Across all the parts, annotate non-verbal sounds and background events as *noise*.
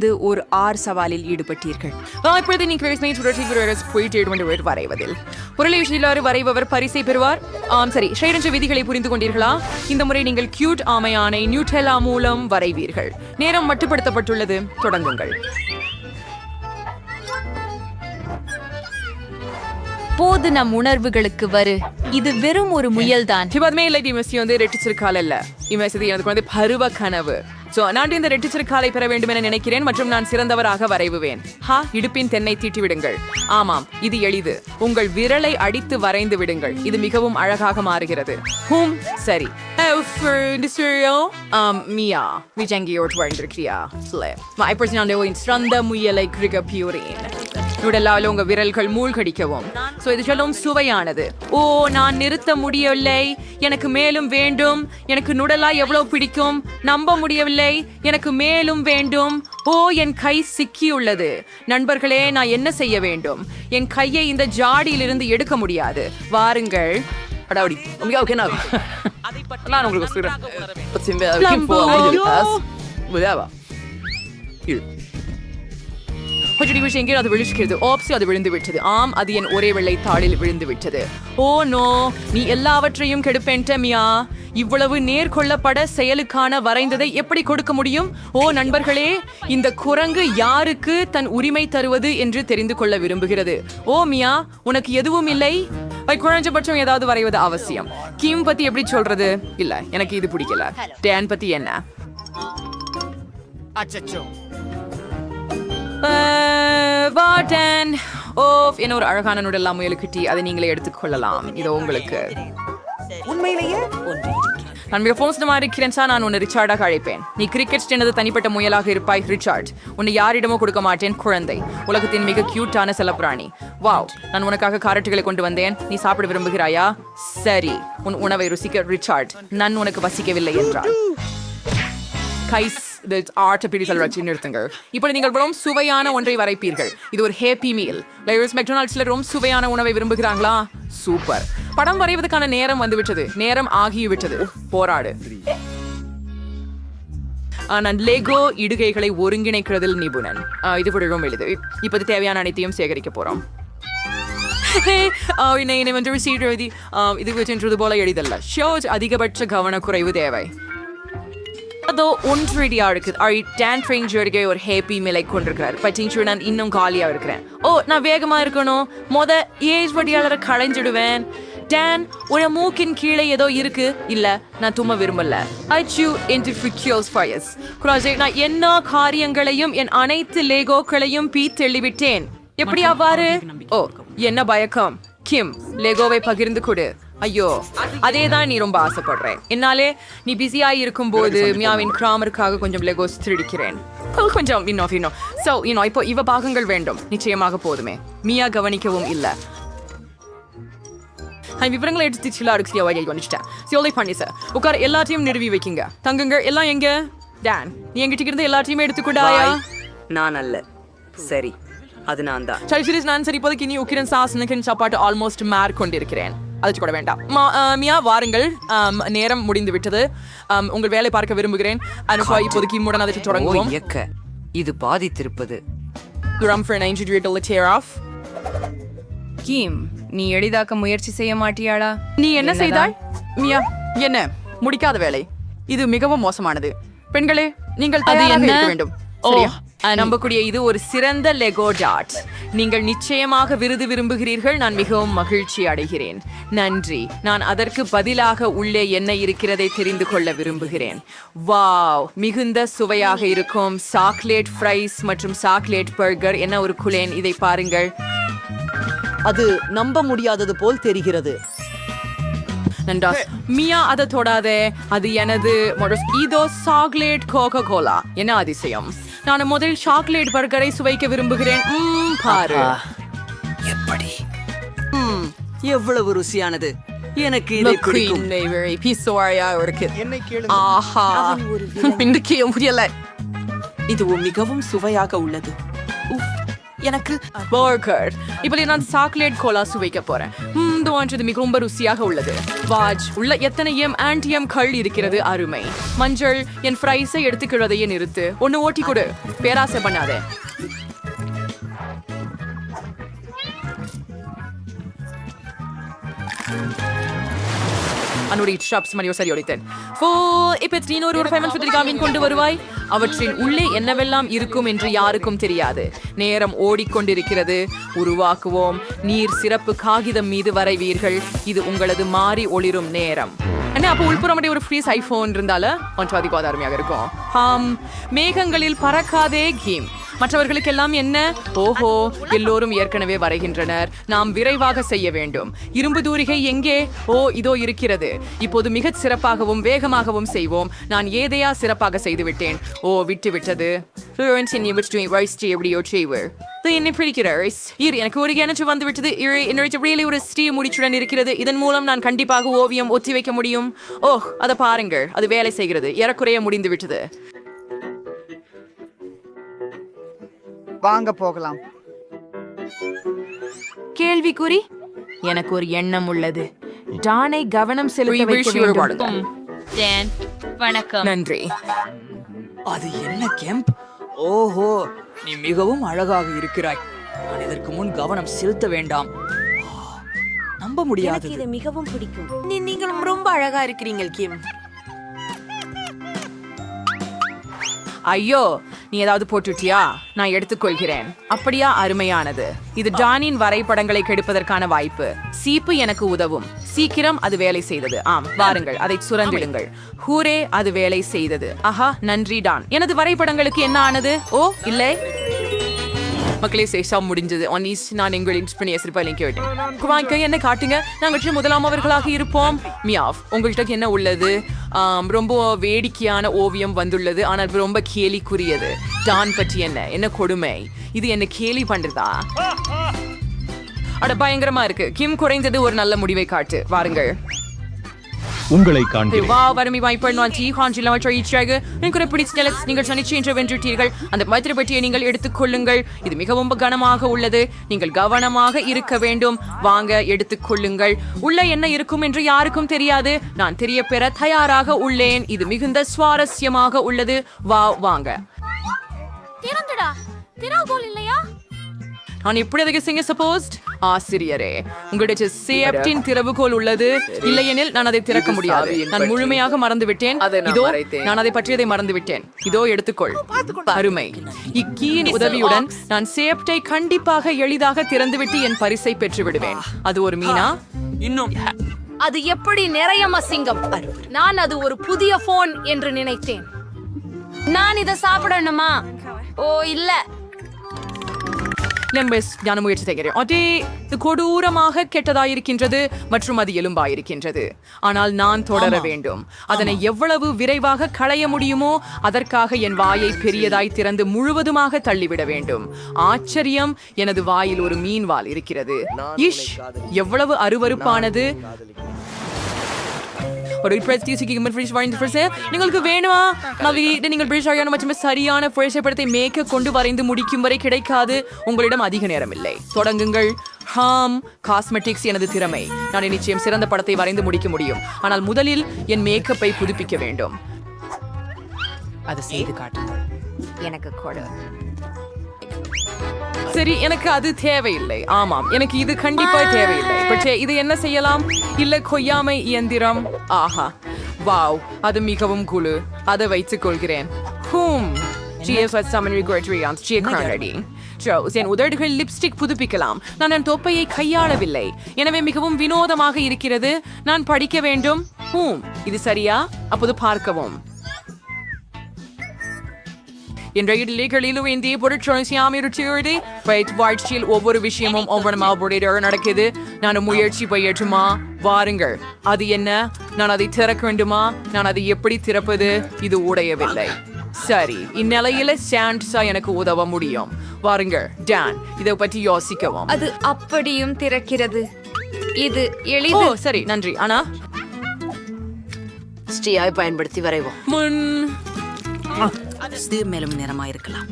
இது ஒரு ஆர் சவாலில் ஈடுபட்டீர்கள். இப்பொழுது நீங்கள் ஸ்நேகித சுழற்சி போயிட்டு ஏடுமண்டு வரைவதில். பொருளை விஷயிலாறு வரைபவர் பரிசை பெறுவார். ஆம் சரி. ஸ்ரீரஞ்ச விதிகளை புரிந்து கொண்டீர்களா? இந்த முறை நீங்கள் கியூட் ஆமையானை நியூட்டெல்லா மூலம் வரைவீர்கள். நேரம் மட்டுப்படுத்தப்பட்டுள்ளது. தொடங்குங்கள். போது நம் உணர்வுகளுக்கு வரு. இது வெறும் ஒரு முயல்தான். இப்போதுமே இல்லை இமசி வந்து ரெட்டிச்சிருக்கால் அல்ல. இமசி எனக்கு வந்து பருவ கனவு. சோ நான் இந்த ரெட்டிச்சிருக்காலை பெற வேண்டும் என நினைக்கிறேன் மற்றும் நான் சிறந்தவராக வரைவுவேன். ஹா இடுப்பின் தென்னை தீட்டி விடுங்கள். ஆமாம் இது எளிது. உங்கள் விரலை அடித்து வரைந்து விடுங்கள். இது மிகவும் அழகாக மாறுகிறது. ஹூம் சரி. மியா um, விஜங்கியோட் வாழ்ந்திருக்கியா நான் சிறந்த முயலை கிரிக பியூரின் நுடலால் உங்க விரல்கள் மூழ்கடிக்கவும். சோ இது சொல்லும் சுவையானது. ஓ நான் நிறுத்த முடியவில்லை. எனக்கு மேலும் வேண்டும். எனக்கு நுடலா எவ்வளவு பிடிக்கும்? நம்ப முடியவில்லை. எனக்கு மேலும் வேண்டும். ஓ என் கை சிக்கியுள்ளது. நண்பர்களே நான் என்ன செய்ய வேண்டும்? என் கையை இந்த ஜாடியிலிருந்து எடுக்க முடியாது. வாருங்கள். அடாவடி உங்க ஓகே நான் நான் உங்களுக்கு கொஞ்சடி விஷயம் எங்கே அது விழிக்கிறது ஓப்ஸி அது விழுந்து விட்டது. ஆம் அது என் ஒரே வெள்ளை தாளில் விழுந்து விட்டது. ஓ நோ நீ எல்லாவற்றையும் கெடுப்பேன்ட்ட மியா இவ்வளவு நேர்கொள்ளப்பட செயலுக்கான வரைந்ததை எப்படி கொடுக்க முடியும்? ஓ நண்பர்களே இந்த குரங்கு யாருக்கு தன் உரிமை தருவது என்று தெரிந்து கொள்ள விரும்புகிறது? ஓ மியா உனக்கு எதுவும் இல்லை? குறைஞ்சபட்சம் ஏதாவது வரைவது அவசியம். கிம் பத்தி எப்படி சொல்றது? இல்ல எனக்கு இது பிடிக்கல. டேன் பத்தி என்ன? வாட்டன் ஓஃப் என்ன ஒரு அழகான நுடலாம் முயலுக்குட்டி அதை நீங்களே எடுத்துக்கொள்ளலாம். இது உங்களுக்கு. உண்மையிலேயே? நான் மிக போன்ஸ்டமா இருக்கிறேன் சார். நான் உன்னை ரிச்சார்டாக அழைப்பேன். நீ கிரிக்கெட் எனது தனிப்பட்ட முயலாக இருப்பாய் ரிச்சார்ட். உன்னை யாரிடமோ கொடுக்க மாட்டேன் குழந்தை. உலகத்தின் மிக கியூட்டான செல்லப்பிராணி. வாவ் நான் உனக்காக காரட்டுகளை கொண்டு வந்தேன். நீ சாப்பிட விரும்புகிறாயா? சரி. உன் உணவை ருசிக்க ரிச்சார்ட். நான் உனக்கு வசிக்கவில்லை என்றால் கைஸ் இது வச்சு நிறுத்துங்க இப்படி நீங்கள் ரொம்ப சுவையான ஒன்றை வரைப்பீர்கள். இது ஒரு ஹேப்பி மீல் லைவர்ஸ் மெக்டொனால்ட்ஸ்ல ரொம்ப சுவையான உணவை விரும்புகிறாங்களா? சூப்பர் படம் வரைவதற்கான நேரம் வந்துவிட்டது. நேரம் ஆகிவிட்டது. போராடு. நான் லெகோ இடுகைகளை ஒருங்கிணைக்கிறதில் நிபுணன். இது கூட ரொம்ப எளிது. இப்போது தேவையான அனைத்தையும் சேகரிக்க போறோம். என்னை வந்து சீட் எழுதி இது வச்சுன்றது போல எளிதல்ல. ஷோஜ் அதிகபட்ச கவனக்குறைவு தேவை. அதோ ஒன்றடியா இருக்குது. ஐ டேன் ஃப்ரெஞ்ச் அருகே ஒரு ஹேப்பி மிலை கொண்டிருக்கிறார். பட்டிங்சு நான் இன்னும் காலியா இருக்கிறேன். ஓ நான் வேகமா இருக்கணும். மொத ஏஜ் வட்டியாளரை களைஞ்சிடுவேன். டேன் உன மூக்கின் கீழே ஏதோ இருக்கு. இல்ல நான் தும்ம விரும்பல. ஐ சூ இன்டு ஃபிக்யூஸ் ஃபயர்ஸ் குராஜே நான் என்ன காரியங்களையும் என் அனைத்து லேகோக்களையும் பீ தெளிவிட்டேன் எப்படி அவ்வாறு? ஓ என்ன பயக்கம்? கிம் லெகோவை பகிர்ந்து கொடு. ஐயோ அதே தான் நீ ரொம்ப ஆசைப்படுற. என்னாலே நீ பிஸியா இருக்கும்போது மியாவின் கிராமருக்காக கொஞ்சம் லெகோஸ் திருடிக்கிறேன் கொஞ்சம் இன்னும் இன்னும் சோ இன்னும் இப்போ இவ பாகங்கள் வேண்டும். நிச்சயமாக போதுமே. மியா கவனிக்கவும் இல்ல. நான் விவரங்களை எடுத்து சில அடுக்கு வகையை கவனிச்சிட்டேன். சியோலை பண்ணி சார் உட்கார எல்லாத்தையும் நிறுவி வைக்குங்க. தங்குங்க எல்லாம் எங்க? டான் நீ எங்கிட்ட இருந்து எல்லாத்தையுமே எடுத்துக்கூடாயா நான் அல்ல. சரி அது நான் தான் சரி சரி நான் சரி இப்போதைக்கு நீ உக்கிரன் சாசனுக்கு சாப்பாட்டு ஆல்மோஸ்ட் மேர் கொண்டிருக்கிறேன் அது கூட வேண்டாம் மியா வாருங்கள். நேரம் முடிந்து விட்டது உங்கள் வேலை பார்க்க விரும்புகிறேன். அனுப்பா இப்போதைக்கு இம்முடன் அதை தொடங்குவோம். இயக்க. இது பாதித்திருப்பது. Rum for an injury to tear off. கீம் நீ எளிதாக்க முயற்சி செய்ய மாட்டியாடா நீ என்ன செய்தாய்? மியா என்ன? முடிக்காத வேலை. இது மிகவும் மோசமானது. பெண்களே நீங்கள் தயாராக என்ன? இருக்க வேண்டும். சரியா? நம்பக்கூடிய இது ஒரு சிறந்த லெகோ டாட் நீங்கள் நிச்சயமாக விருது விரும்புகிறீர்கள். நான் மிகவும் மகிழ்ச்சி அடைகிறேன். நன்றி. நான் அதற்கு பதிலாக உள்ளே என்ன இருக்கிறதை தெரிந்து கொள்ள விரும்புகிறேன். வாவ்! மிகுந்த சுவையாக இருக்கும் சாக்லேட் ஃப்ரைஸ் மற்றும் சாக்லேட் பர்கர் என்ன ஒரு குலேன்? இதை பாருங்கள். அது நம்ப முடியாதது போல் தெரிகிறது. நன்றா மியா அதை தொடாதே. அது எனது இதோ சாக்லேட் கோகோ கோலா என்ன அதிசயம்? நான் முதல் சாக்லேட் பர்கரை சுவைக்க விரும்புகிறேன். பாரு. எப்படி? ம், எவ்வளவு ருசியானது. எனக்கு இதை பிடிக்கும். Mary, பிசோரியா இருக்கு ஆஹா. இன்றைக்கு முடியல. இது மிகவும் சுவையாக உள்ளது. எனக்கு பர்கர் இப்படி நான் சாக்லேட் கோலா சுவைக்க போறேன். ம், கிம் மிகவும் ருசியாக உள்ளது. வாஜ் உள்ள எத்தனை எம் ஆன்டிஎம் கள் இருக்கிறது அருமை. மஞ்சள் என் ஃப்ரைஸை எடுத்துக்கிறதையே நிறுத்து. ஒன்னு ஓட்டி கொடு. பேராசை பண்ணாதே. அனுடைய ஷாப்ஸ் மணியோ சரி ஒழித்தேன் ஃபோ இப்போ நீனொரு ஒரு ஃபேமஸ் பத்திரிகாவின் கொண்டு வருவாய். அவற்றின் உள்ளே என்னவெல்லாம் இருக்கும் என்று யாருக்கும் தெரியாது. நேரம் ஓடிக்கொண்டிருக்கிறது. உருவாக்குவோம். நீர் சிறப்பு காகிதம் மீது வரைவீர்கள். இது உங்களது மாறி ஒளிரும் நேரம். என்ன அப்போ உள்புறம் உள்புறமடி ஒரு ஃப்ரீஸ் ஐஃபோன் இருந்தால? கொஞ்சம் அதிகம் அருமையாக இருக்கும். ஆம் மேகங்களில் பறக்காதே கீம். மற்றவர்களுக்கெல்லாம் என்ன? ஓஹோ எல்லோரும் ஏற்கனவே வரைகின்றனர். நாம் விரைவாக செய்ய வேண்டும். இரும்பு தூரிகை எங்கே? ஓ இதோ இருக்கிறது. இப்போது மிகச் சிறப்பாகவும் வேகமாகவும் செய்வோம். நான் ஏதையா சிறப்பாக செய்துவிட்டேன்? ஓ விட்டு விட்டது எப்படியோ செய்வர் என்னை பிடிக்கிறார் இரு எனக்கு ஒரு கிணற்று வந்துவிட்டது. இரு என்னுடைய ஒரு ஸ்ரீ முடிச்சுடன் இருக்கிறது. இதன் மூலம் நான் கண்டிப்பாக ஓவியம் ஒத்தி வைக்க முடியும். ஓஹ் அதை பாருங்கள். அது வேலை செய்கிறது. ஏறக்குறைய முடிந்து விட்டது வாங்க போகலாம். கேள்விக்குறி? எனக்கு ஒரு எண்ணம் உள்ளது. டானை கவனம் செலுத்த வைக்க வேண்டும். டேன் வணக்கம். நன்றி. அது என்ன கெம்ப்? ஓஹோ நீ மிகவும் அழகாக இருக்கிறாய். நான் இதற்கு முன் கவனம் செலுத்த வேண்டாம். நம்ப முடியாதது. இது மிகவும் பிடிக்கும். நீ நீங்களும் ரொம்ப அழகா இருக்கிறீங்க கிம். ஐயோ நீ ஏதாவது போட்டுட்டியா? நான் எடுத்துக்கொள்கிறேன். அப்படியா அருமையானது. இது டானின் வரைபடங்களை கெடுப்பதற்கான வாய்ப்பு. சீப்பு எனக்கு உதவும். சீக்கிரம் அது வேலை செய்தது. ஆம் வாருங்கள் அதை சுரந்திடுங்கள் ஹூரே அது வேலை செய்தது. ஆஹா நன்றி டான். எனது வரைபடங்களுக்கு என்ன ஆனது? ஓ இல்லை. மக்களே சேஷா முடிஞ்சது. ஒன்னிஸ் நான் எங்களின் பண்ணி எசிர்பாலையும் கேட்டேன். குவாய்க்க என்ன காட்டுங்க. நாங்கள் முதலாமவர்களாக இருப்போம். மியாவ் உங்கள்கிட்ட என்ன உள்ளது? ரொம்ப வேடிக்கையான ஓவியம் வந்துள்ளது. ஆனால் ரொம்ப கேலிக்குரியது. டான் பற்றி என்ன? என்ன கொடுமை? இது என்ன கேலி பண்றதா? அட பயங்கரமா இருக்கு. கிம் குறைந்தது ஒரு நல்ல முடிவை காட்டு. வாருங்கள். உங்களை காண்கிறேன். வா வறுமை வாய்ப்பு நான் எனக்கு பிடிச்ச நிலக்ஸ் நீங்கள் சனிச்சு என்று வென்றுட்டீர்கள். அந்த பத்திர பெட்டியை நீங்கள் எடுத்துக்கொள்ளுங்கள் இது மிகவும் கனமாக உள்ளது. நீங்கள் கவனமாக இருக்க வேண்டும். வாங்க எடுத்துக்கொள்ளுங்கள் உள்ள என்ன இருக்கும் என்று யாருக்கும் தெரியாது. நான் தெரிய பெற தயாராக உள்ளேன். இது மிகுந்த சுவாரஸ்யமாக உள்ளது. வா வாங்க. திறந்துடா. திறவுகோல் நான் எப்படி அதுக்கு செய்ய சப்போஸ்ட் ஆசிரியரே உங்களுடைய சேப்டின் திறவுகோல் உள்ளது. இல்லையெனில் நான் அதை திறக்க முடியாது. நான் முழுமையாக மறந்து விட்டேன் இதோ நான் அதை பற்றியதை மறந்து விட்டேன் இதோ எடுத்துக்கொள். அருமை. இக்கீயின் உதவியுடன் நான் சேப்டை கண்டிப்பாக எளிதாக திறந்துவிட்டு என் பரிசை பெற்று விடுவேன் அது ஒரு மீனா? இன்னும். அது எப்படி நிறைய மசிங்கம் நான் அது ஒரு புதிய போன் என்று நினைத்தேன். நான் இதை சாப்பிடணுமா? ஓ இல்ல. நம்பஸ் ஞான முயற்சி செய்கிறேன் அதே இது கொடூரமாக கெட்டதாயிருக்கின்றது மற்றும் அது எலும்பாயிருக்கின்றது. ஆனால் நான் தொடர வேண்டும். அதனை எவ்வளவு விரைவாக களைய முடியுமோ அதற்காக என் வாயை பெரியதாய் திறந்து முழுவதுமாக தள்ளிவிட வேண்டும். ஆச்சரியம் எனது வாயில் ஒரு மீன் வால் இருக்கிறது இஷ் எவ்வளவு அருவருப்பானது ஒரு பிரஸ்தீசிக்கு ஃப்ரிஷ் வாங்கி ஃப்ரிஷ் നിങ്ങൾക്ക് வேணுமா நான் வீட்டு நீங்கள் ஃப்ரிஷ் ஆகியான மற்றும் சரியான ஃப்ரிஷ் படத்தை மேக்க கொண்டு வரைந்து முடிக்கும் வரை கிடைக்காது உங்களிடம் அதிக நேரம் இல்லை தொடங்குங்கள் ஹாம் காஸ்மெட்டிக்ஸ் எனது திறமை நான் நிச்சயம் சிறந்த படத்தை வரைந்து முடிக்க முடியும் ஆனால் முதலில் என் மேக்கப்பை புதுப்பிக்க வேண்டும் அதை செய்து காட்டுங்கள் எனக்கு கொடு சரி எனக்கு அது தேவையில்லை. ஆமாம் எனக்கு இது கண்டிப்பா தேவையில்லை. பட்சே இது என்ன செய்யலாம்? இல்ல கொய்யாமை இயந்திரம்? ஆஹா. வாவ் அது மிகவும் குழு. அதை வைத்துக் கொள்கிறேன். ஹூம். என் உதடுகள் லிப்ஸ்டிக் புதுப்பிக்கலாம். நான் என் தொப்பையை கையாளவில்லை. எனவே மிகவும் வினோதமாக இருக்கிறது. நான் படிக்க வேண்டும். ஹூம். இது சரியா? அப்போது பார்க்கவும். இன்றைய இலைகளிலும் இந்திய பொருட்சொலிசியாம இருக்கிறது பயிற்சி வாழ்ச்சியில் ஒவ்வொரு விஷயமும் ஒவ்வொரு மாபுடைய நடக்குது. நான் முயற்சி பயிற்றுமா? வாருங்கள். அது என்ன? நான் அதை திறக்க வேண்டுமா? நான் அதை எப்படி திறப்பது? இது உடையவில்லை. சரி இந்நிலையில சாண்ட்ஸா எனக்கு உதவ முடியும். வாருங்கள் டான் இதை பற்றி யோசிக்கவும். அது அப்படியும் திறக்கிறது. இது எளிது. சரி நன்றி. ஆனா ஸ்ரீயாய் பயன்படுத்தி வரைவோம். முன். மேலும் நிறமா இருக்கலாம்.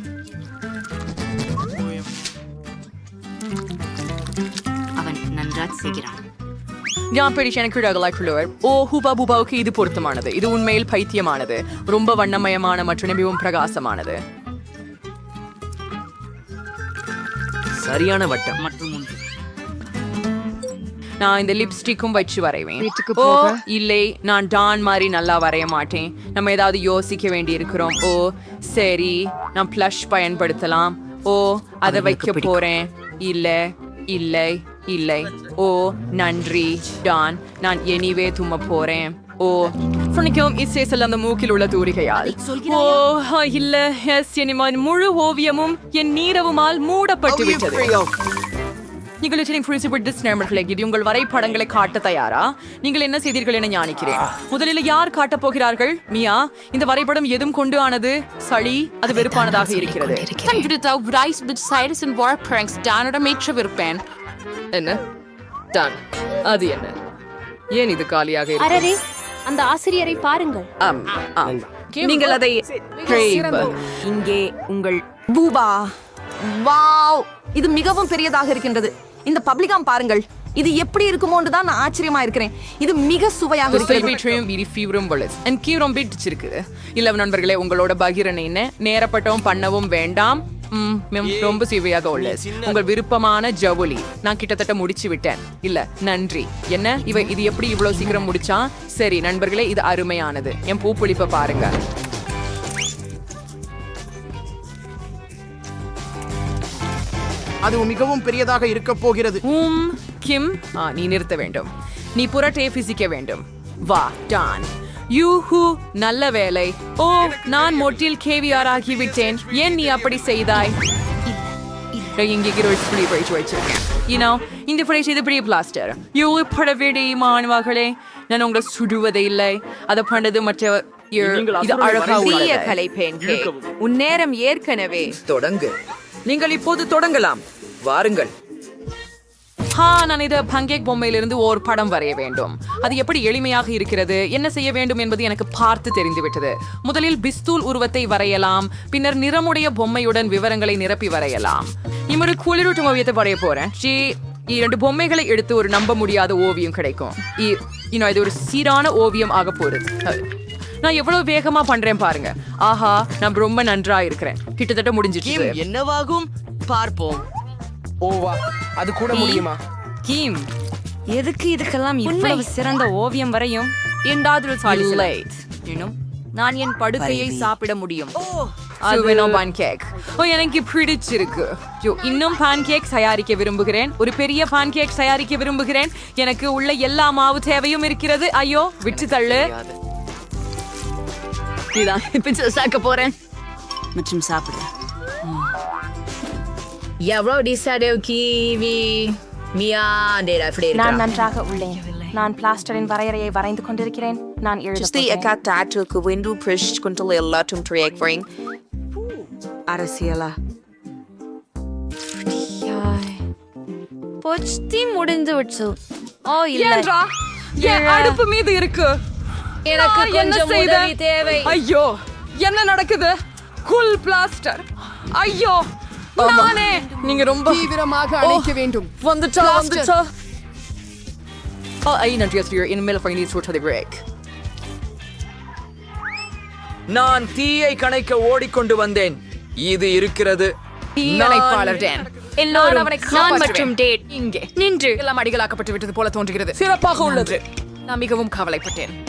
அவன் நன்றாக செய்கிறான். நான் பெரிய எனக்கு அகலாக்குள்ளவர் ஓ ஹூபா பூபாவுக்கு இது பொருத்தமானது. இது உண்மையில் பைத்தியமானது. ரொம்ப வண்ணமயமான மற்றும் மிகவும் பிரகாசமானது. சரியான வட்டம். நான் இந்த லிப்ஸ்டிக்கும் வச்சு வரைவேன். ஓ இல்லை நான் டான் மாதிரி நல்லா வரைய மாட்டேன். நம்ம ஏதாவது யோசிக்க வேண்டி இருக்கிறோம் ஓ சரி நான் ப்ளஷ் பயன்படுத்தலாம். ஓ அதை வைக்க போறேன். இல்ல இல்லை இல்லை. ஓ நன்றி டான் நான் எனிவே தும்ம போறேன். ஓ சொன்னிக்கும் இசேசல் அந்த மூக்கில் உள்ள தூரிகையால். ஓ இல்ல எஸ் எனிமான் முழு ஓவியமும் என் நீரவுமால் மூடப்பட்டு விட்டது. நீங்கள் இத்தனை புரிசுபட்டு நேர்மர்களே இது உங்கள் வரைபடங்களை காட்ட தயாரா நீங்கள் என்ன செய்தீர்கள் என ஞானிக்கிறேன் முதலில் யார் காட்டப் போகிறார்கள் மியா இந்த வரைபடம் எதும் கொண்டு ஆனது சளி அது வெறுப்பானதாக இருக்கிறது Reis mit Cyrus und Warpranks Danoder Mädchen இருப்பேன் என்ன டான் அது என்ன ஏன் இது காலியாக இருக்கு அரரே அந்த ஆசிரியரை பாருங்கள். நீங்கள் அதை இங்கே உங்கள் பூபா வாவ் இது மிகவும் பெரியதாக இருக்கின்றது இந்த பப்ளிகாம் பாருங்கள். இது எப்படி இருக்குமோன்னு தான் நான் ஆச்சரியமா இருக்கிறேன் இது மிக சுவையாக இருக்கிறது. செல்விற்றையும் மீறி ஃபீவரும் வலுஸ் என் கீரம் பிடிச்சிருக்கு இல்ல நண்பர்களே உங்களோட பகிரனை என்ன நேரப்பட்டவும் பண்ணவும் வேண்டாம். ரொம்ப சுவையாக உள்ளது உங்கள் விருப்பமான ஜவுளி. நான் கிட்டத்தட்ட முடிச்சு விட்டேன். இல்ல நன்றி. என்ன? இவ இது எப்படி இவ்வளவு சீக்கிரம் முடிச்சா? சரி நண்பர்களே இது அருமையானது. என் பூப்புளிப்பை பாருங்க. அது மிகவும் பெரியதாக இருக்க போகிறது. உம் கிம் ஆ, நீ நிறுத்த வேண்டும். நீ புரட்டே பிசிக்க வேண்டும். வா டான். யூஹூ நல்ல வேலை ஓ நான் மொட்டில் கேவியார் ஆகிவிட்டேன். ஏன் நீ அப்படி செய்தாய்? இங்கே கிரோஸ் புளி பயிற்சி வச்சிருக்கேன். யூனோ இந்த இது பெரிய பிளாஸ்டர் யூ படவேடி மாணவர்களே நான் உங்களை சுடுவதே இல்லை. அதை பண்ணது மற்ற இது அழகா தீய உள்ளது. கலை பேன்கே உன் நேரம் ஏற்கனவே. தொடங்கு. நீங்கள் இப்போது தொடங்கலாம். வாருங்கள். ஹா நான் இது பங்கேக் பொம்மையிலிருந்து ஓர் படம் வரைய வேண்டும். அது எப்படி எளிமையாக இருக்கிறது? என்ன செய்ய வேண்டும் என்பது எனக்கு பார்த்து தெரிந்துவிட்டது. முதலில் பிஸ்தூல் உருவத்தை வரையலாம். பின்னர் நிறமுடைய பொம்மையுடன் விவரங்களை நிரப்பி வரையலாம். இன்னொரு குளிரூட்டும் ஓவியத்தை வரைய போறேன். ஜி இரண்டு பொம்மைகளை எடுத்து ஒரு நம்ப முடியாத ஓவியம் கிடைக்கும். இ- இன்னும் இது ஒரு சீரான ஓவியம் ஆக போகுது நான் எவ்வளவு வேகமா பண்றேன் பாருங்க. ஆஹா நான் ரொம்ப நன்றா இருக்கிறேன். கிட்டத்தட்ட முடிஞ்சிட்டு என்னவாகும்? பார்ப்போம். ஓவா அது கூட முடியுமா? கீம் எதுக்கு இதுக்கெல்லாம் இவ்வளவு சிறந்த ஓவியம் வரையும். நான் என் படுக்கையை சாப்பிட முடியும். எனக்கு பிடிச்சிருக்கு. இன்னும் pancake தயாரிக்க விரும்புகிறேன். ஒரு பெரிய pancake தயாரிக்க விரும்புகிறேன். எனக்கு உள்ள எல்லா மாவு தேவையும் இருக்கிறது. ஐயோ விட்டு தள்ளு. இதான் பிச்சை சாக்க போறேன் மற்றும் சாப்பிடு எவ்வளோ டிசைடு கிவி மியா டேடா அப்படி நான் நன்றாக உள்ளேன் நான் பிளாஸ்டரின் வரையறையை வரைந்து கொண்டிருக்கிறேன் நான் எழுத a tattoo window push kuntal எல்லாட்டும் ட்ரியக்வரிங் அரசியலா பொச்தி முடிந்து விட்டு ஓ இல்ல அடுப்பு மீது இருக்கு எனக்கு கொஞ்சம்? உதவி தேவை. ஐயோ என்ன நடக்குது? குல் பிளாஸ்டர் ஐயோ நானே நீங்க ரொம்ப தீவிரமாக அணைக்க வேண்டும். ஓ ஐ நன்றி ஆசிரியர் இனிமேல் ஃபைனி சொல்றதை பிரேக் நான் தீயை கணைக்க ஓடிக்கொண்டு வந்தேன். இது இருக்கிறது. தீயணைப்பாளர் டேன் எல்லோரும் நான். மற்றும் டேட். இங்கே. நின்று. எல்லாம் அடிகளாக்கப்பட்டு விட்டது போல தோன்றுகிறது. சிறப்பாக உள்ளது. நான் மிகவும் கவலைப்பட்டேன்.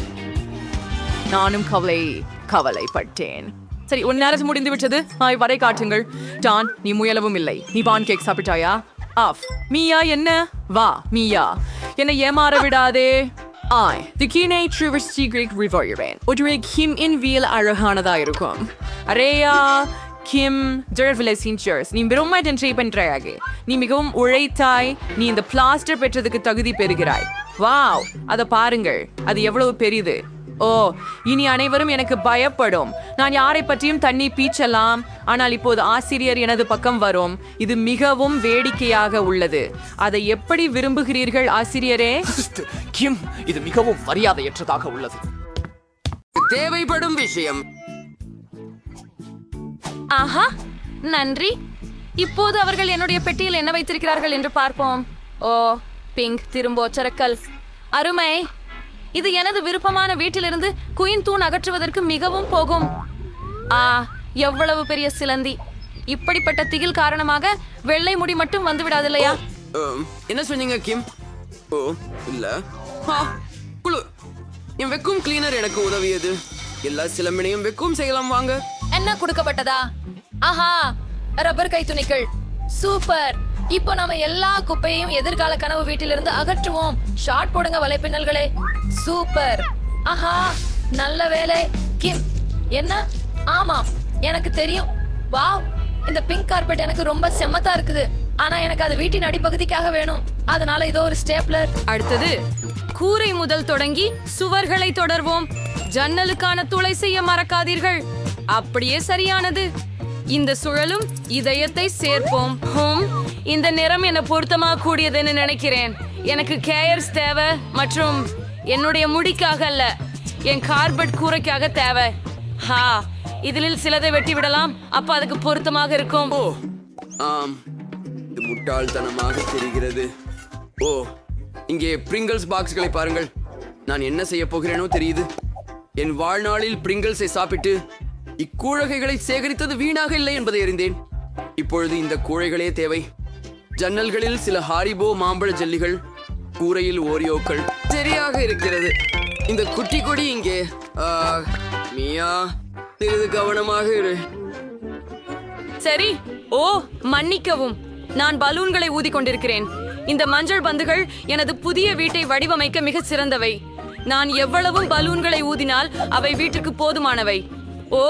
நானும் கவலை கவலைப்பட்டேன். சரி உன் நேரத்து முடிந்து விட்டது ஆய் வரை காட்டுங்கள் டான் நீ முயலவும் இல்லை. நீ பான் கேக் சாப்பிட்டாயா? ஆஃப். மீயா என்ன? வா மீயா. என்னை ஏமாற விடாதே. ஆய் தி கீனை ட்ரிவர் சீக்ரெட் ரிவாயுவேன் ஒரு கிம் இன் வீல் அழகானதா இருக்கும் அரேயா கிம் ஜெர்விலை சின்ச்சர்ஸ் நீ ரொம்ப ட்ரை பண்ணுறாயாக நீ மிகவும் உழைத்தாய். நீ இந்த பிளாஸ்டர் பெற்றதுக்கு தகுதி பெறுகிறாய். வாவ் அதை பாருங்கள். அது எவ்வளவு பெரியது ஓ இனி அனைவரும் எனக்கு பயப்படும். நான் யாரை பற்றியும் தண்ணி பீச்சலாம். ஆனால் இப்போது ஆசிரியர் எனது பக்கம் வரும். இது மிகவும் வேடிக்கையாக உள்ளது. அதை எப்படி விரும்புகிறீர்கள் ஆசிரியரே? கிம் இது மிகவும் மரியாதையற்றதாக உள்ளது. தேவைப்படும் விஷயம். ஆஹா நன்றி. இப்போது அவர்கள் என்னுடைய பெட்டியில் என்ன வைத்திருக்கிறார்கள் என்று பார்ப்போம். ஓ பிங்க் திரும்ப ஒச்சரக்கல் அருமை. இது எனது விருப்பமான வீட்டிலிருந்து குயின் தூண் அகற்றுவதற்கு மிகவும் போகும். ஆ எவ்வளவு பெரிய சிலந்தி. இப்படிப்பட்ட திகில் காரணமாக வெள்ளை முடி மட்டும் வந்து விடாதில்லையா என்ன சொன்னீங்க கிம்? ஓ இல்ல. குளு என் வெக்கும் கிளீனர் எனக்கு உதவியது. எல்லா சிலம்பினையும் வெக்கும் செய்யலாம் வாங்க. என்ன கொடுக்கப்பட்டதா? ஆஹா ரப்பர் கை துணிகள். சூப்பர். இப்போ நாம எல்லா குப்பையையும் எதிர்கால கனவு வீட்டிலிருந்து அகற்றுவோம். ஷார்ட் போடுங்க வலைப்பின்னல்களே. சூப்பர் ஆஹா நல்ல வேலை கிம் என்ன? ஆமாம் எனக்கு தெரியும். வாவ் இந்த பிங்க் கார்பெட் எனக்கு ரொம்ப செம்மத்தா இருக்குது. ஆனா எனக்கு அது வீட்டின் அடிப்பகுதிக்காக வேணும். அதனால இதோ ஒரு ஸ்டேப்லர் அடுத்தது கூரை முதல் தொடங்கி சுவர்களை தொடர்வோம். ஜன்னலுக்கான துளை செய்ய மறக்காதீர்கள். அப்படியே சரியானது. இந்த சுழலும் இதயத்தை சேர்ப்போம். ஹோம். இந்த நிறம் என்ன பொருத்தமா கூடியதுன்னு நினைக்கிறேன். எனக்கு கேயர்ஸ் தேவை மற்றும் என்னுடைய முடிக்காக அல்ல என் கார்பெட் கூரைக்காக தேவை. ஹா இதில் சிலதை வெட்டி விடலாம். அப்ப அதுக்கு பொருத்தமாக இருக்கும். ஓ ஆம். இது முட்டாள்தனமாக தெரிகிறது. ஓ இங்கே பிரிங்கிள்ஸ் பாக்ஸ்களை பாருங்கள். நான் என்ன செய்ய போகிறேனோ தெரியுது. என் வாழ்நாளில் பிரிங்கிள்ஸை சாப்பிட்டு இக்கூழகைகளை சேகரித்தது வீணாக இல்லை என்பதை அறிந்தேன். இப்பொழுது இந்த கூழைகளே தேவை. ஜன்னல்களில் சில ஹாரிபோ மாம்பழ ஜல்லிகள் கூரையில் ஓரியோக்கள் சரியாக இருக்கிறது. இந்த குட்டி கொடி இங்கே. மியா சிறிது கவனமாக இரு. சரி ஓ மன்னிக்கவும். நான் பலூன்களை ஊதி கொண்டிருக்கிறேன். இந்த மஞ்சள் பந்துகள் எனது புதிய வீட்டை வடிவமைக்க மிகச் சிறந்தவை. நான் எவ்வளவும் பலூன்களை ஊதினால் அவை வீட்டுக்கு போதுமானவை. ஓ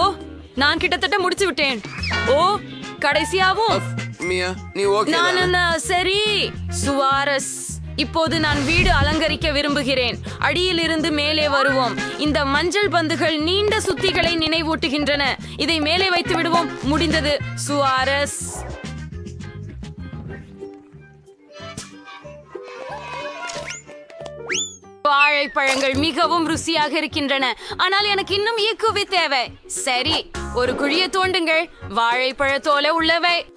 நான் கிட்டத்தட்ட முடிச்சு விட்டேன். ஓ கடைசியாவும். மியா நீ ஓகே நான் சரி. சுவாரஸ் இப்போது நான் வீடு அலங்கரிக்க விரும்புகிறேன். அடியில் இருந்து மேலே வருவோம். இந்த மஞ்சள் பந்துகள் நீண்ட சுத்திகளை நினைவூட்டுகின்றன. இதை மேலே வைத்து விடுவோம். முடிந்தது. சுவாரஸ். வாழைப்பழங்கள் மிகவும் ருசியாக இருக்கின்றன. ஆனால் எனக்கு இன்னும் ஈக்குவி தேவை. சரி ஒரு குழியை தோண்டுங்கள். வாழைப்பழத்தோல உள்ளவை.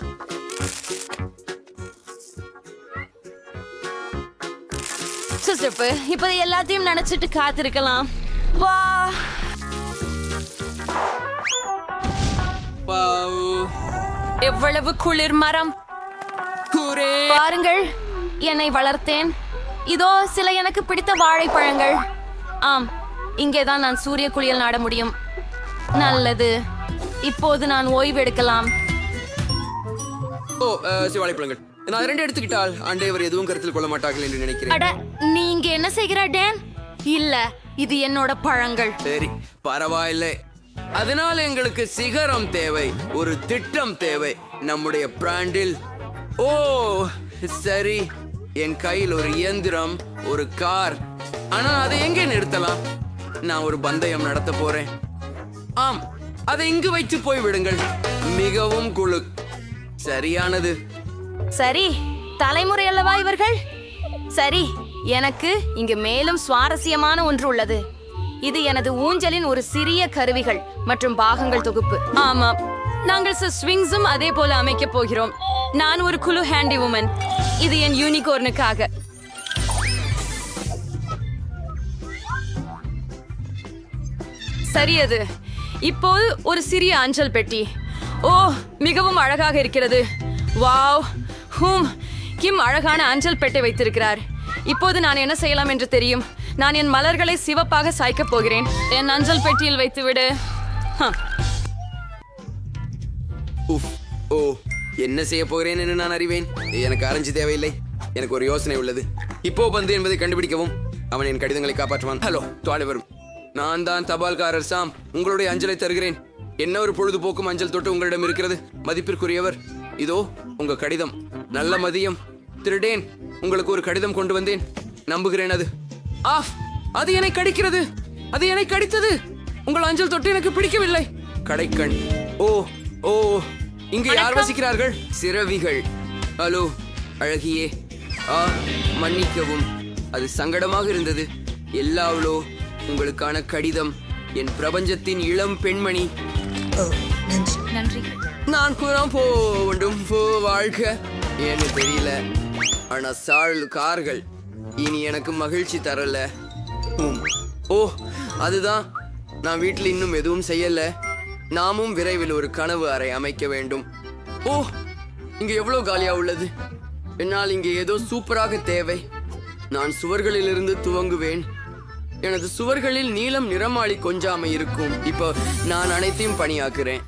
சுசப்பு இப்ப எல்லாத்தையும் நினைச்சிட்டு காத்திருக்கலாம். வா. எவ்வளவு குளிர் மரம். பாருங்கள் என்னை வளர்த்தேன். இதோ சில எனக்கு பிடித்த வாழைப்பழங்கள். ஆம் இங்கேதான் நான் சூரிய குளியல் நாட முடியும். நல்லது. இப்போது நான் ஓய்வு எடுக்கலாம். ஓ சிவாழைப்பழங்கள் நான் ரெண்டு எடுத்துக்கிட்டால் ஆண்டவர் எதுவும் கருத்தில் கொள்ள மாட்டார்கள் என்று நினைக்கிறேன். என்ன செய்கிற டேன்? இல்ல இது என்னோட பழங்கள். சரி பரவாயில்லை. அதனால் எங்களுக்கு சிகரம் தேவை ஒரு திட்டம் தேவை நம்முடைய பிராண்டில். ஓ சரி என் கையில் ஒரு இயந்திரம் ஒரு கார். ஆனா அதை எங்கே நிறுத்தலாம்? நான் ஒரு பந்தயம் நடத்த போறேன். ஆம் அதை இங்கு வைத்து போய் விடுங்கள். மிகவும் குழு. சரியானது. சரி தலைமுறை அல்லவா இவர்கள்? சரி எனக்கு இங்கு மேலும் சுவாரஸ்யமான ஒன்று உள்ளது. இது எனது ஊஞ்சலின் ஒரு சிறிய கருவிகள் மற்றும் பாகங்கள் தொகுப்பு. ஆமாம் நாங்கள் சில ஸ்விங்ஸும் அதே போல அமைக்க போகிறோம். நான் ஒரு குழு ஹேண்டி உமன் இது என் யூனிகார்னுக்காக. சரியது இப்போது ஒரு சிறிய அஞ்சல் பெட்டி. ஓ மிகவும் அழகாக இருக்கிறது. வாவ் ஹூம் கிம் அழகான அஞ்சல் பெட்டை வைத்திருக்கிறார். இப்போது நான் என்ன செய்யலாம் என்று தெரியும். நான் என் மலர்களை சிவப்பாக சாய்க்கப் போகிறேன். என் அஞ்சல் பெட்டியில் வைத்துவிடு. உஃப் ஓ என்ன செய்ய போகிறேன் என்று நான் அறிவேன். எனக்கு அரைஞ்சு தேவையில்லை. எனக்கு ஒரு யோசனை உள்ளது. இப்போ பந்து என்பதை கண்டுபிடிக்கவும். அவன் என் கடிதங்களை காப்பாற்றுவான். ஹலோ துவாலை வரும் நான் தான் தபால்காரர் சாம். உங்களுடைய அஞ்சலை தருகிறேன். என்ன ஒரு பொழுதுபோக்கும் அஞ்சல் தொட்டு உங்களிடம் இருக்கிறது? மதிப்பிற்குரியவர். இதோ உங்க கடிதம். நல்ல மதியம். திருடேன். உங்களுக்கு ஒரு கடிதம் கொண்டு வந்தேன். நம்புகிறேன் அது. ஆஃப். அது என்னை கடிக்கிறது. அது என்னை கடித்தது. உங்கள் அஞ்சல் தொட்டு எனக்கு பிடிக்கவில்லை. கடைக்கண். ஓ ஓ. இங்கு யார் வசிக்கிறார்கள்? சிறவிகள். ஹலோ அழகியே. ஆ மன்னிக்கவும். அது சங்கடமாக இருந்தது. எல்லாவளோ உங்களுக்கான கடிதம். என் பிரபஞ்சத்தின் இளம் பெண்மணி. நன்றி. நான் கூறாம் போண்டும் போ வாழ்க. ஏன்னு தெரியல. ஆனா சாழல் கார்கள். இனி எனக்கு மகிழ்ச்சி தரல. உம். ஓ அதுதான். நான் வீட்டில் இன்னும் எதுவும் செய்யல. நாமும் விரைவில் ஒரு கனவு அறை அமைக்க வேண்டும். ஓ இங்க எவ்வளவு காலியா உள்ளது? என்னால் இங்கே ஏதோ சூப்பராக தேவை. நான் சுவர்களிலிருந்து துவங்குவேன். எனது சுவர்களில் நீளம் நிறமாளி கொஞ்சாமை இருக்கும். இப்போ நான் அனைத்தையும் பணியாக்குறேன்.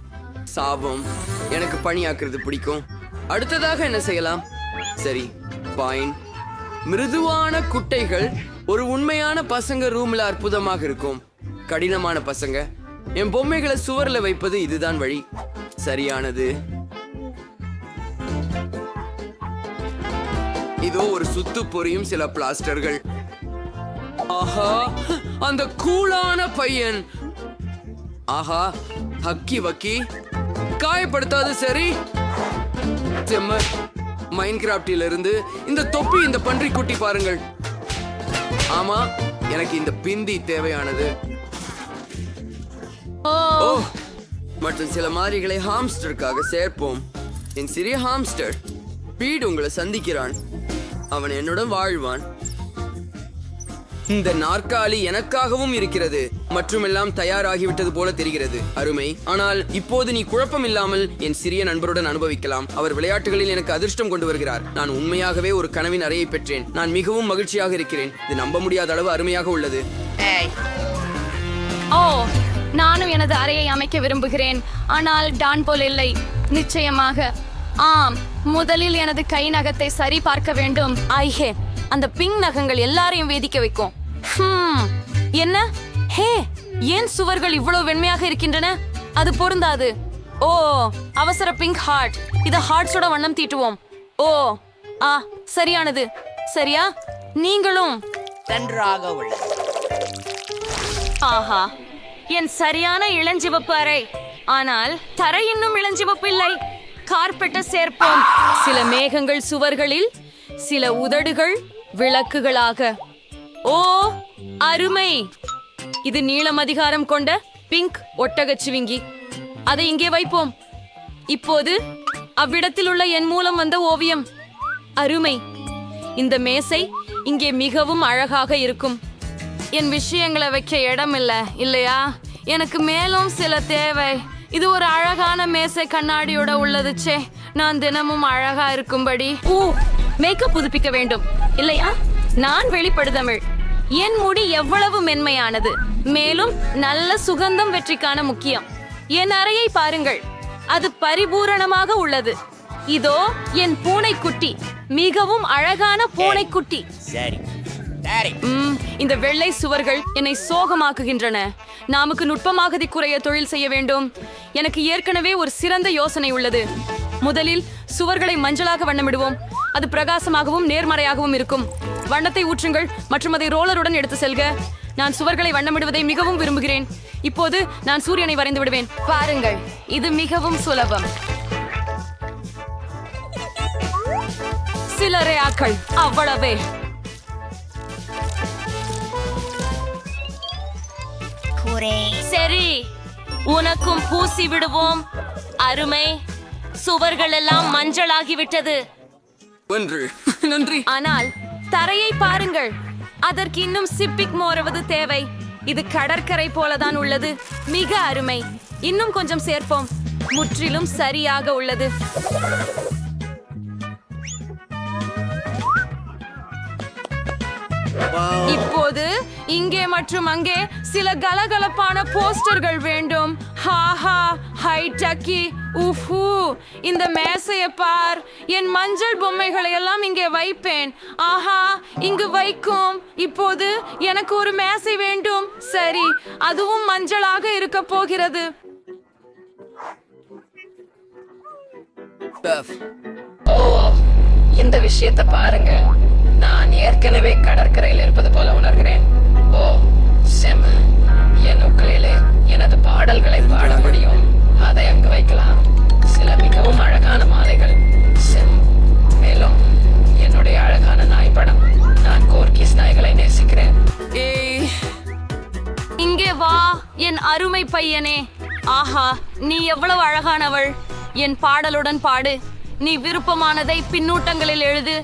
சாபம். எனக்கு பணியாக்குறது பிடிக்கும். அடுத்ததாக என்ன செய்யலாம்? சரி. பாயின். மிருதுவான குட்டைகள் ஒரு உண்மையான பசங்க ரூம்ல அற்புதமாக இருக்கும். கடினமான பசங்க. என் பொம்மைகளை சுவர்ல வைப்பது இதுதான் வழி. சரியானது. இதோ ஒரு சுத்து பொரியும் சில பிளாஸ்டர்கள். ஆஹா அந்த கூலான பையன். ஆஹா ஹக்கி வக்கி. காயப்படுத்தாது சரி. செம்ம மைன்கிராஃப்டில் இருந்து இந்த தொப்பி இந்த பன்றி குட்டி பாருங்கள். ஆமா எனக்கு இந்த பிந்தி தேவையானது. ஓ. மற்றும் சில மாதிரிகளை ஹாம்ஸ்டருக்காக சேர்ப்போம். என் சிறிய ஹாம்ஸ்டர் பீட் உங்களை சந்திக்கிறான். அவன் என்னுடன் வாழ்வான். இந்த நாற்காலி எனக்காகவும் இருக்கிறது. மற்றுமெல்லாம் தயாராகிவிட்டது போல தெரிகிறது. அருமை. ஆனால் இப்போது நீ குழப்பம் இல்லாமல் என் சிறிய நண்பருடன் அனுபவிக்கலாம். அவர் விளையாட்டுகளில் எனக்கு அதிர்ஷ்டம் கொண்டு வருகிறார். நான் உண்மையாகவே ஒரு கனவின் அறையை பெற்றேன். நான் மிகவும் மகிழ்ச்சியாக இருக்கிறேன். இது நம்ப முடியாத அளவு அருமையாக உள்ளது. ஓ நானும் எனது அறையை அமைக்க விரும்புகிறேன். ஆனால் டான் போல் இல்லை. நிச்சயமாக. ஆம் முதலில் எனது கை நகத்தை சரி பார்க்க வேண்டும். ஐஹே. அந்த பிங்க் நகங்கள் எல்லாரையும் வேதிக்க வைக்கும். என்ன? ஹே ஏன் சுவர்கள் இவ்வளவு வெண்மையாக இருக்கின்றன? அது பொருந்தாது. ஓ அவசர பிங்க் ஹார்ட் இத ஹார்ட்ஸோட வண்ணம் தீட்டுவோம். ஓ ஆ சரியானது. சரியா? நீங்களும். நன்றாக உள்ளது. ஆஹா என் சரியான இளஞ்சிவப்பு அறை. ஆனால் தரை இன்னும் இளஞ்சிவப்பு இல்லை. கார்பெட்டை சேர்ப்போம். சில மேகங்கள் சுவர்களில் சில உதடுகள் விளக்குகளாக. ஓ அருமை. இது நீளம் அதிகாரம் கொண்ட பிங்க் ஒட்டகச்சிவிங்கி. அதை இங்கே வைப்போம். இப்போது அவ்விடத்தில் உள்ள என் மூலம் வந்த ஓவியம். அருமை. இந்த மேசை இங்கே மிகவும் அழகாக இருக்கும். என் விஷயங்களை வைக்க இடம் இல்லை இல்லையா? எனக்கு மேலும் சில தேவை. இது ஒரு அழகான மேசை கண்ணாடியோட உள்ளதுச்சே. நான் தினமும் அழகா இருக்கும்படி. ஊ மேக்கப் புதுப்பிக்க வேண்டும். இல்லையா? நான் வெளிப்படுதமிழ். என் முடி எவ்வளவு மென்மையானது. மேலும் நல்ல சுகந்தம் வெற்றிக்கான முக்கியம். என் அறையை பாருங்கள். அது பரிபூரணமாக உள்ளது. இதோ என் பூனைக்குட்டி. மிகவும் அழகான பூனைக்குட்டி. இந்த வெள்ளை சுவர்கள் என்னை சோகமாக்குகின்றன. நாமுக்கு நுட்பமாக குறைய தொழில் செய்ய வேண்டும். எனக்கு ஏற்கனவே ஒரு சிறந்த யோசனை உள்ளது. முதலில் சுவர்களை மஞ்சளாக வண்ணமிடுவோம். அது பிரகாசமாகவும் நேர்மறையாகவும் இருக்கும். வண்ணத்தை ஊற்றுங்கள் மற்றும் அதை ரோலருடன் எடுத்து செல்க. நான் சுவர்களை வண்ணமிடுவதை மிகவும் விரும்புகிறேன். இப்போது நான் சூரியனை வரைந்து விடுவேன். பாருங்கள் இது மிகவும் சுலபம். சில ரேயாக்கள் அவ்வளவே. சரி உனக்கும் பூசி விடுவோம். அருமை. சுவர்கள் எல்லாம் மஞ்சளாகிவிட்டது. ஒன்று. *laughs* நன்றி. ஆனால் தரையை பாருங்கள். அதற்கு இன்னும் சிப்பிக் மோருவது தேவை. இது கடற்கரை போலதான் உள்ளது. மிக அருமை. இன்னும் கொஞ்சம் சேர்ப்போம். முற்றிலும் சரியாக உள்ளது. இப்போது இங்கே மற்றும் அங்கே சில கலகலப்பான போஸ்டர்கள் வேண்டும். ஹாஹா ஹை டக்கி உஃபு. இந்த மேசைய பார். என் மஞ்சள் பொம்மைகளை எல்லாம் இங்கே வைப்பேன். ஆஹா இங்கு வைக்கும். இப்போது எனக்கு ஒரு மேசை வேண்டும். சரி அதுவும் மஞ்சளாக இருக்க போகிறது. இந்த விஷயத்தை பாருங்க. ஏற்கனவே கடற்கரையில் இருப்பது போல உணர்கிறேன். ஓ செம் என் உக்களிலே எனது பாடல்களை பாட முடியும். அதை அங்கு வைக்கலாம். சில மிகவும் அழகான மாலைகள். செம் மேலும் என்னுடைய அழகான நாய் படம் நான் கோர்கிஸ் நாய்களை நேசிக்கிறேன். ஏய் இங்கே வா என் அருமை பையனே. ஆஹா நீ எவ்வளவு அழகானவள். என் பாடலுடன் பாடு. நீ விருப்பமானதை பின்னூட்டங்களில் எழுது.